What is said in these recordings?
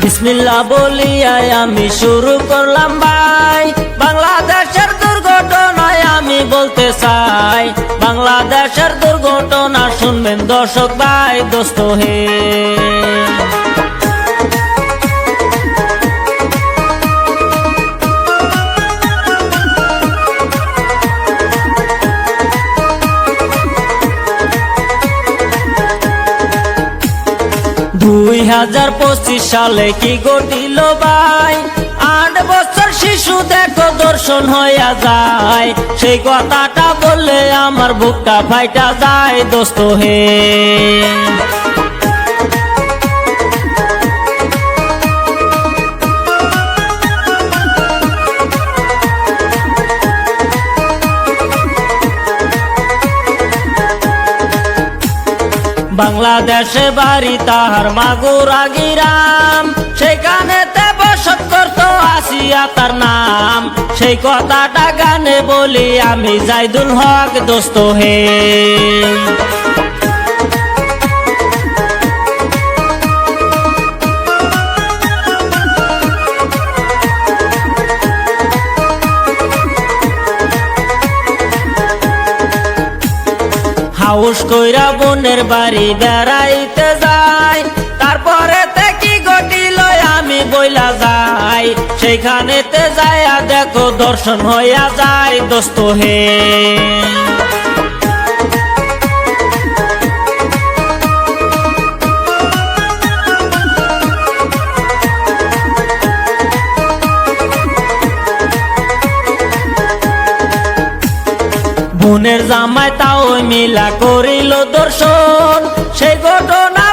বিসমিল্লা বলিয়াই আমি শুরু করলাম ভাই। বাংলাদেশের দুর্ঘটনায় আমি বলতে চাই বাংলাদেশের দুর্ঘটনা শুনবেন দর্শক ভাই দোস্ত হে। দুই হাজার পঁচিশ সালে কি ঘটিল আট বছর শিশু দেখো দর্শন হইয়া যায়। সেই কথাটা বললে আমার বুকটা ফাইটা যায়, দোস্ত হে। বাংলাদেশে বাড়ি তাহার মাগুরা গিরাম তার নাম। সেই কথাটা গানে বলি আমি, জাইদুল হক দোস্ত হে। হাউস কইরা বোনের বাড়ি বেড়াইতে যাই তারপরে সেইখানেতে যাইয়া দেখো দর্শন হইয়া যায় দোস্ত হে। বোনের তাও মিলা করিল দর্শন, সেই ঘটনা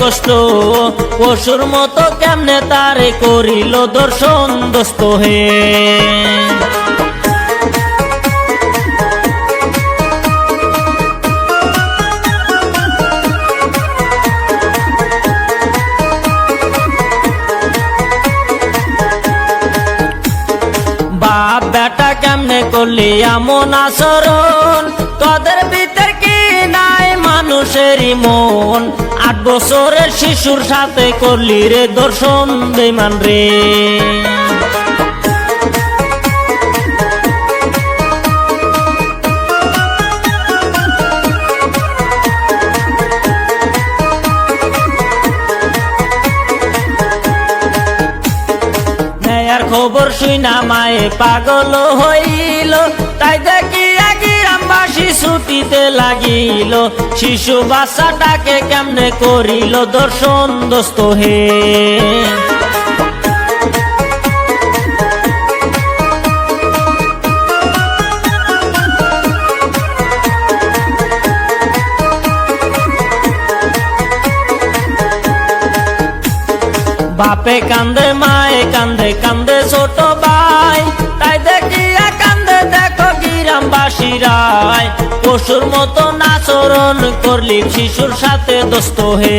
কষ্ট। পশুর মতো কেমনে তারে করিল দর্শন দোস্ত হে। বাপ বেটা কেমনে করলি এমন আচরণ? তোদের ভিতর কি নাই মানুষেরই মন? আট বছরের শিশুর সাথে করলি রে দর্শন বেমান রে। খবর শুই না মায়ে পাগল হইল, তাই দেখি গ্রামবাসী ছুটিতে লাগিল, শিশু বাচ্চাটাকে কেমনে করিল দর্শন দোস্ত হে? বাপে কান্দে, মায়ে কান্দে কান্দে ছোট ভাই, তাই পশুর মতো নাচরণ করলি শিশুর সাথে দোস্ত হে।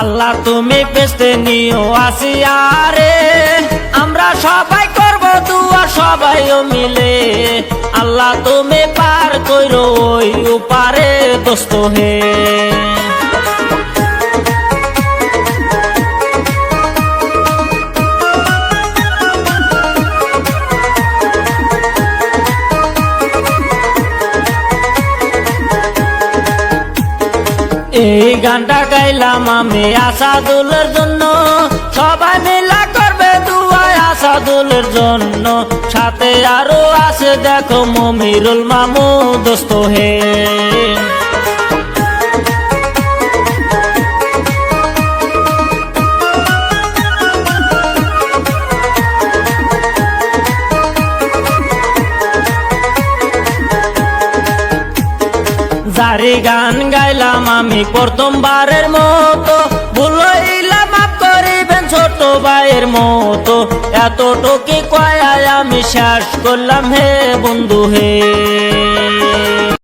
আল্লাহ তুমি পেস্তে নিও আসিয়ারে আমরা সবাই করব দুয়া সবাইও মিলে আল্লাহ তুমি পার কইরো ওই উপারে দোস্ত হে। এই গানটা গাইলাম আমি আসাদুলের জন্য। আসাদুলের জন্য সাথে আরও আছে, দেখো মমিরুল মামু, দোস্ত হে। গান গাইলাম আমি প্রথমবারের মতো ভাইয়ের মতো। এতটুকু কয়ায় আমি শেষ করলাম হে বন্ধু হে।